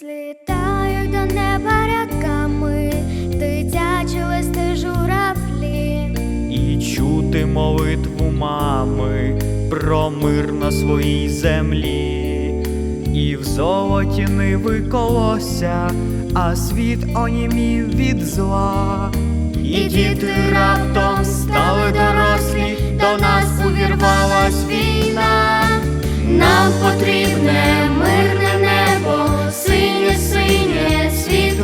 Злітають до неба рядками, дитячі листи журавлі. І чути молитву мами про мир на своїй землі, і в золоті ниви колося, а світ онімів від зла. І діти раптом стали дорослі, до нас увірвалась війна. Нам потрібне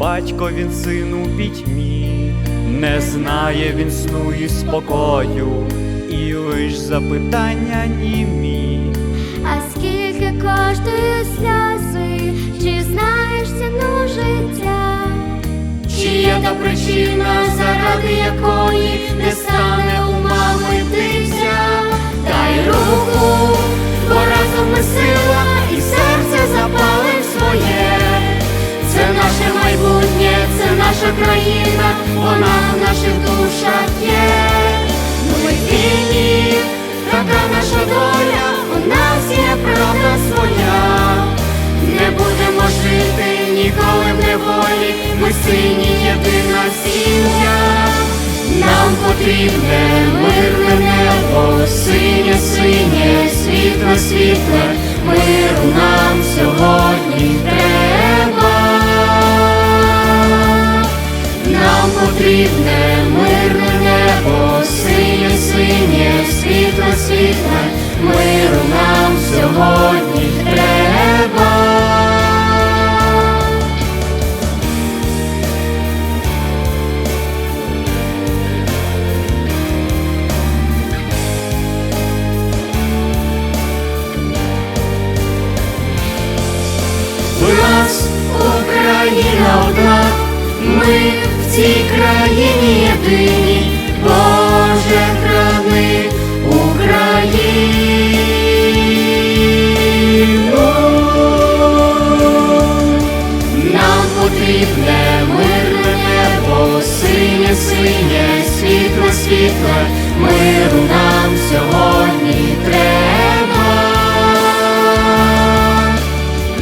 батько, він сину у пітьмі, не знає він сну і спокою, і лиш запитання німі. А скільки коштує сльози, чи знаєш ціну життя? Чи є та причина, заради якої вона в наших душах є. Ми вільні, така наша доля, у нас є правда своя. Не будемо жити ніколи в неволі, ми сині єдина сім'я. Нам потрібне мирне небо, синє, синє, світле, світле, миру світле, миру нам сьогодні треба. У нас Україна одна, ми в цій країні єдині, Боже храни світле, миру нам сьогодні треба.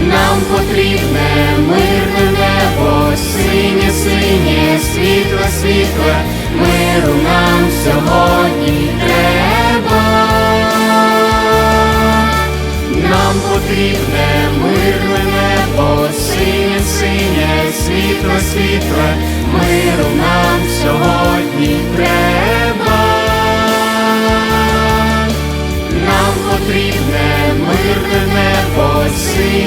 Нам потрібне мирне небо, синє, синє, світле, світле, миру нам сьогодні треба. Нам потрібне мирне небо, синє, синє, світле, світле, миру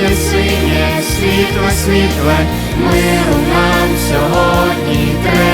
синє, синє, світле, світле, миру нам сьогодні треба.